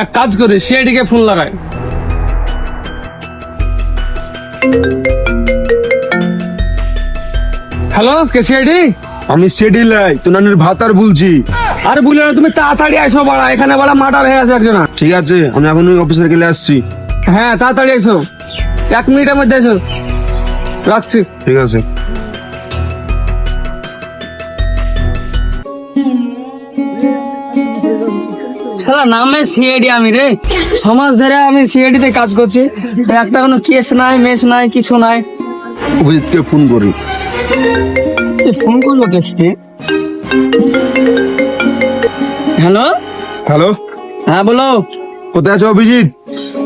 এক কাজ করি সিআইডিকে ফোন লাগাই। হ্যালো কে সিআইডি? আমি সেডিলাই তোনানের ভাতার বলছি আরে বুঝলে না তুমি তাড়াতাড়ি আসো বাড়া এখানে বাড়া মার্ডার হয়ে আছে একজন। ঠিক আছে আমি এখন ওই অফিসের গেলে আসছি। হ্যাঁ তাড়াতাড়ি এসো এক মিনিটের মধ্যে এসো রাখছি। ঠিক আছে। সালা নামে সিআইডি আমি রে। সমাজ ধরে আমি সিআইডি তে কাজ করছি। একটা কোনো কেস নাই মেস নাই কিছু নাই। অভিজিৎকে ফোন করি? ফোন করল কেসটি হ্যালো? হ্যালো? হ্যাঁ বলো। কোথায় আছো অভিজিৎ?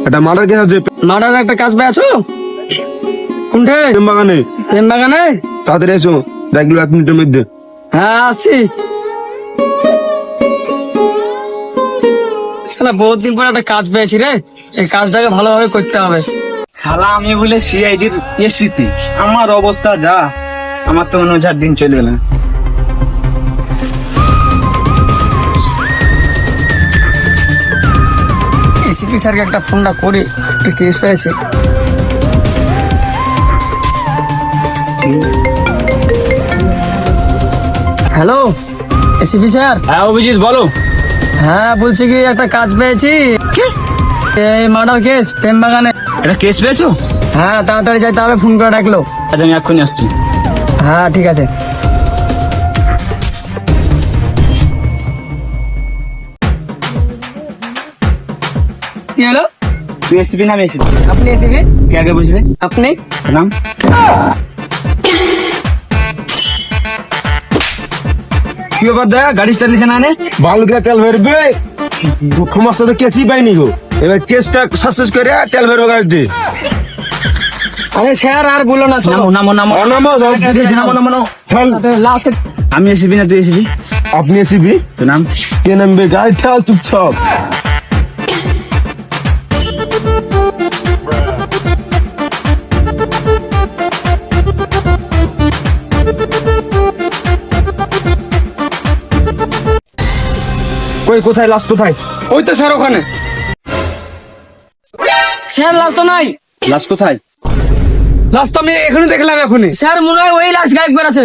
একটা মার্ডার কেস আছে। মার্ডার একটা কাজ পেয়ে আছো? কোনঠে? প্রেম বাগানে প্রেম বাগানে তাড়াতাড়ি এসো। দেখল এক মিনিটের মধ্যে। হ্যাঁ আসছি। শালা বহুত দিন পর একটা কাজ পেয়েছি রে। এই কাজটাকে ভালোভাবে করতে হবে। শালা আমি বলে সিআইডির এসিতে আমার অবস্থা যা আমার তো আর দিন চলবে না। এসিপি স্যারকে একটা ফোনটা করি একটা কেস পেয়েছে। Hello ACP sir? হ্যাঁ অভিজিৎ বলো। হ্যাঁ বলছি কি একটা কাজ পেয়েছি। এই মার্ডার কেস প্রেম বাগানে এটা কেস পেয়েছ? হ্যাঁ তাড়াতাড়ি যাইতে হবে ফোন করে ডাকলো। আজ আমি এক্ষুনি আসছি। হ্যাঁ ঠিক আছে। কি হলো? তুই এসবি না আমি এসবি আপনি এসিপি কে আগে বুঝবে আপনি? নাম? ব্যাপার দয়া গাড়ি স্টাইল না নে তেল ভরবে তো কেসি পাইনি গো। এবার কেসটা সাকসেস করে তেল ভরবে গাড়িতে আরে স্যার আর বলো না চলো। নামো নামো নামো। নামো নামো নামো ফেল। লাস্ট আমি এসিবি না তুই এসিবি? আপনি এসিবি? তো নাম? কে নামবে? গাড়ি ঠাল চুপচাপ। কই কোথায় লাস্ট কোথায়? ওই তো স্যার ওখানে। স্যার লাস্ট তো নাই। লাশ কোথায়? লাস্ট তো আমি এখনই দেখলাম এখনই। স্যার মনে হয় ওই লাস্ট গাইক বেড়াচ্ছে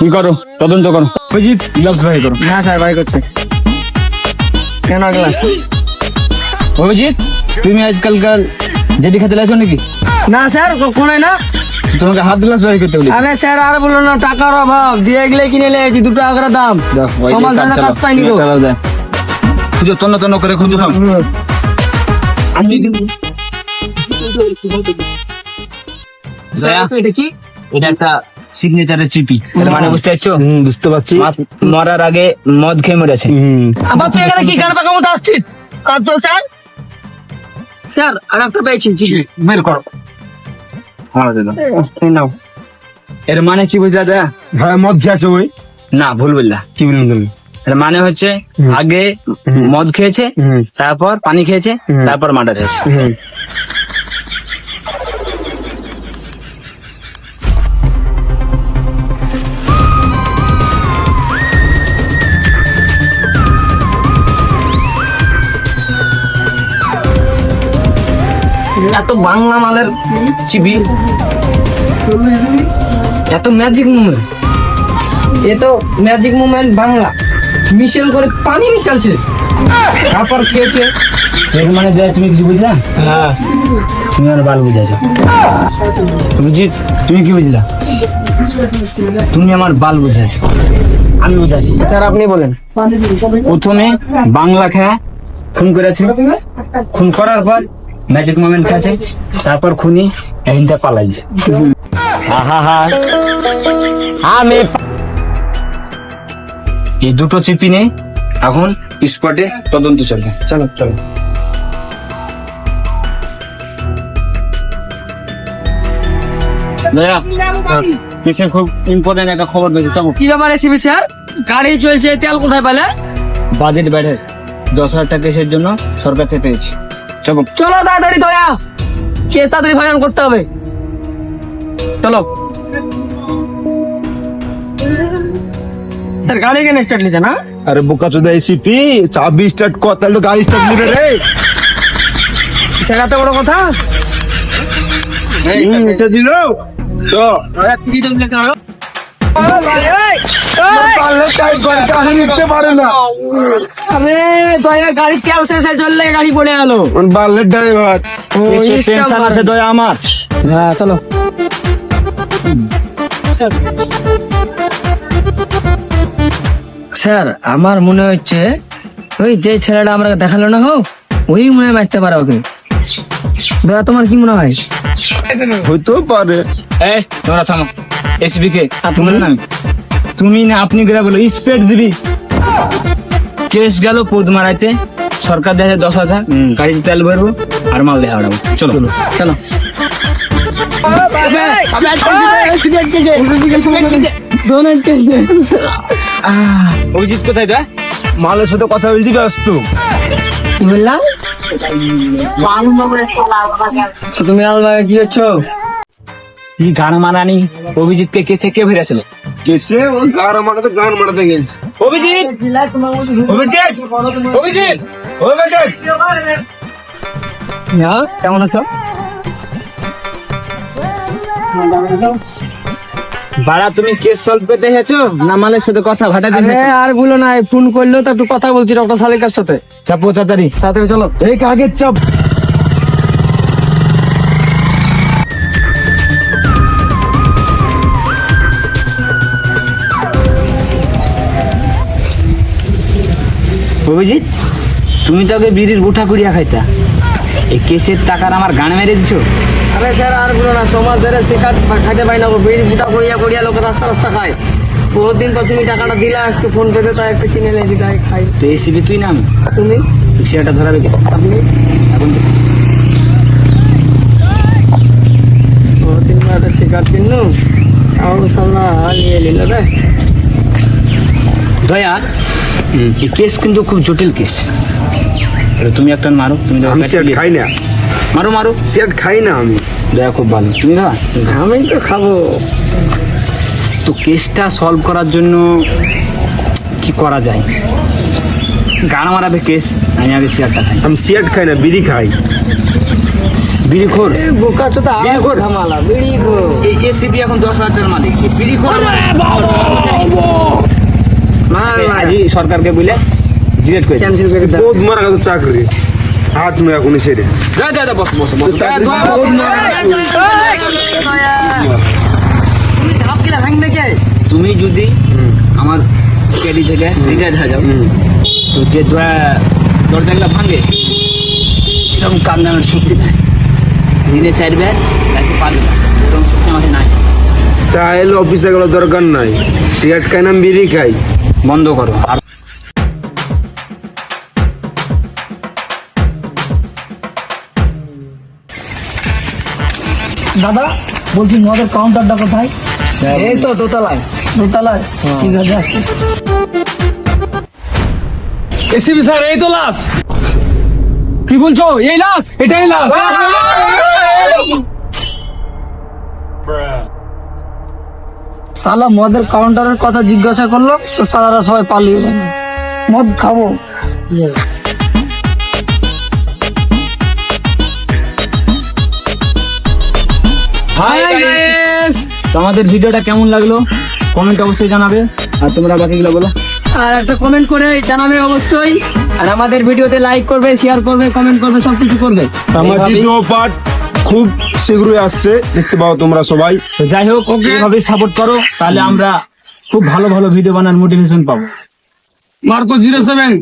কি করো? তদন্ত করো। অভিজিৎ গ্লাভস ভাই করো। হ্যাঁ স্যার বাই করছে। কেন গ্লাস? অভিজিৎ তুমি আজকালকার জেডি খেতে লাগছো নাকি? না স্যার কখনোই না। তোমাকে হাত গ্লাস জয় করতে বলি। আরে স্যার আর বলো না টাকার অভাব। দিয়ে গেলে কিনে টাকার দাম। আমার দাদা কাজ পাইনি গো। খুঁজো তন্ন তন্ন করে খুঁজো আমি এটা কি? এটা একটা সিগনেচারের চিপি মানে বুঝতে পারছ? হুম বুঝতে পারছি। মরার আগে মদ খেয়ে মরেছে। হুম। আবার তুই এখানে কি গান পাকা মতো আসছিস কাজ স্যার? স্যার আর একটা পেয়েছি বের করো। নাও। এর মানে কি বুঝলা দা? হ্যাঁ মদ খেয়েছো ওই? না ভুল বললা। কি বলুন তুমি? এর মানে হচ্ছে আগে মদ খেয়েছে তারপর পানি খেয়েছে তারপর মার্ডার হয়েছে। এত বাংলা মালের চিবি। এত ম্যাজিক মুভমেন্ট এ তো ম্যাজিক মুভমেন্ট বাংলা। মিশেল করে পানি মিশালছে। তারপর খেয়েছে এর মানে যে তুমি কিছু বুঝলা? হ্যাঁ। তুমি আমার বাল বুঝাছো অভিজিৎ তুমি কি বুঝলা? তুমি আমার বাল বুঝাছো আমি বুঝাচ্ছি স্যার আপনি বলেন। প্রথমে বাংলা খেয়া খুন করেছে। খুন করার পর ম্যাজিক মোমেন্ট খেয়েছে তারপর খুনি এহিনটা পালাইছে। আমি এই দুটো চিপি নেই এখন স্পটে তদন্ত চলবে। চলো চলো। কিসের খুব ইম্পর্টেন্ট একটা খবর দেখি চলো। কি ব্যাপার এসিবি স্যার? গাড়ি চলছে তেল কোথায় পেলে? বাজেট বেড়ে দশ হাজার টাকা কেসের জন্য সরকার থেকে পেয়েছি। চলো। চলো তাড়াতাড়ি দয়া। কেস তাড়াতাড়ি ফাইনাল করতে হবে? চলো। তার গাড়ি কেন স্টার্ট নিতে না? আরে বোকা চোদা এসিপি চাবি স্টার্ট কর তাহলে তো গাড়ি স্টার্ট নিবে রে। সেটা তো বড় কথা। এটা দিল। তো পারলে টাইট করে কাহিনী নিতে পারে না। আরে দয়া গাড়ি তেল শেষে চললে গাড়ি পড়ে গেল। বার্লের ড্রাইভার। টেনশন আছে দয়া আমার। হ্যাঁ চলো। স্যার আমার মনে হচ্ছে ওই যে ছেলেটা আমরা দেখাল না হোক ওই মনে হয় মারতে পারে ওকে। দয়া তোমার কি মনে হয়? হইতেও পারে। এই তোমরা থামো এসবি কে তুমি না আমি। তুমি না আপনি করে বলো স্পেড দিবি। কেস গেল পোদ মারাইতে সরকার দেখে দশ হাজার গাড়িতে তেল ভরবো আর মাল দেখা উড়াবো চলো। চলো। অভিজিৎ কোথায় যা মালের সাথে কথা বলতে ব্যস্ত। বললাম তুমি আলবাগে কি হচ্ছ কি গান মারানি? অভিজিৎকে কেসে কে ভেরেছিল গেছে গান মারাতে গান মারাতে গেছে। অভিজিৎ! অভিজিৎ! অভিজিৎ! অভিজিৎ! হ্যাঁ কেমন আছো? বাড়া তুমি কেস সলভ করতে এসেছ না মালের সাথে কথা আরে এসেছ আর বলো না ফোন করল তো একটু কথা বলছি ডক্টর সালিকার সাথে। চাপো তাড়াতাড়ি তাড়াতাড়ি চলো। এই কাগের চাপ। অভিজিৎ তুমি তো আগে বিড়ির গুঠা কুড়িয়া খাইতা। এই কেসের টাকার আমার গান মেরে দিছো। আরে স্যার আর বলো না সমাজ ধরে শিকার খাইতে পাই না গো বিড়ি বুটা করিয়া করিয়া লোক রাস্তা রাস্তা খায়। বহুত দিন পর তুমি টাকাটা দিলা একটু ফোন পেতে তাই একটু কিনে লেগে তাই খাই। তো এই সিবি তুই না আমি? আর তুমি? সেটা ধরাবে কে? আপনি? এখন তো- বহুত দিন পর একটা শিকার কিনু আর সাল্লাহ নিয়ে নিল রে। দয়া এই কেস কিন্তু খুব জটিল কেস। এবার তুমি একটা মারো তুমি আমি সিগারেট খাই না। মারো মারো। সিগারেট খাই না আমি। দয়া খুব ভালো। তুমি দাও আমি তো খাব। তো কেসটা সলভ করার জন্য কি করা যায়? গান মারাবে কেস আমি আগে চেয়ারটা খাই। আমি সিগারেট খাই না বিড়ি খাই। বিড়ি খোর। এ বোকা চোদা বিড়ি আবার খোর। ঝামেলা বিড়ি গো এই এসিপি এখন দশ হাজার টাকার মালিক। বিড়ি খোর। না না আজই সরকারকে বলে ডিলেট করে ক্যান্সেল করে দাও বহুত মারা গেল চাকরি। হাত নয় এখন ছেড়ে যা যা যা বস বস বস। চাকরি বহুত মারা। তুমি গিলা ভাঙবে কে? তুমি যদি আমার ক্যাডি থেকে রিটায়ার্ড হয়ে যাও তো যে দয়া দরজাগুলো ভাঙে এরকম কান্দানোর শক্তি নাই। দিনে চাইবে তাকে পারবে না এরকম শক্তি আমাকে নাই। তাহলে অফিসে গেলে দরকার নাই। সিগারেট খাই না বিড়ি খাই। বন্ধ করো। আর দাদা বলছি মদের কাউন্টারটা কোথায়? এই তো দোতলায়। দোতলায়? ঠিক আছে এসিবি স্যার এই তো লাশ। কি বলছো? এই লাশ? এটাই লাশ। সালা মদের কাউন্টারের কথা জিজ্ঞাসা করল তো সালারা সবাই পালিয়ে গেল। মদ খাব। আমাদের ভিডিওটা কেমন লাগল? কমেন্ট অবশ্যই জানাবে। আর তোমরা বাকিগুলো বলো। আর একটা কমেন্ট করে জানাবে অবশ্যই। আর আমাদের ভিডিওতে লাইক করবে শেয়ার করবে কমেন্ট করবে সবকিছু করবে। আমার দ্বিতীয় পার্ট খুব শীঘ্রই আসছে দেখতে পাও তোমরা সবাই। তো যাই হোক ওকে এভাবে সাপোর্ট করো তাহলে আমরা খুব ভালো ভালো ভিডিও বানার মোটিভেশন পাবো। Marco zero seven